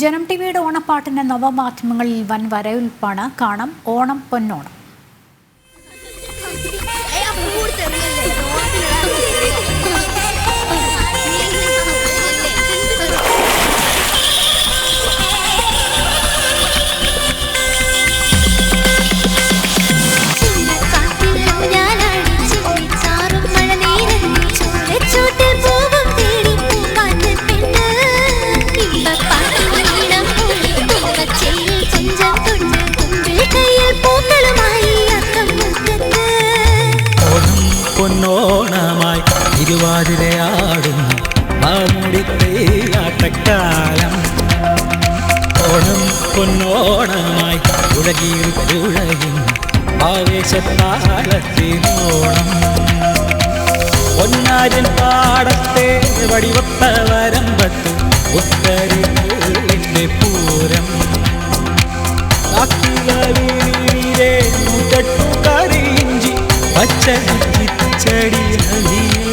ജനം ടിവിയുടെ ഓണപ്പാട്ടിന് നവമാധ്യമങ്ങളിൽ വൻ വരവിൽപ്പാണ്. കാണാം ഓണം പൊന്നോണം. പൊന്നോണമായി തിരുവാതിരയാടുന്നു ആട്ടക്കാലം. ഓണം പൊന്നോണമായി ഉലകീറി തുഴയും ആവേശത്താളത്തിനോണം പൊന്നാരൻ പാടത്തെ വടിവത്ത വരമ്പത്ത് ഉത്തരി പൂരം. കാക്കിലെ മുട്ടട്ടു കറിയിഞ്ചി चढ़ी हलिया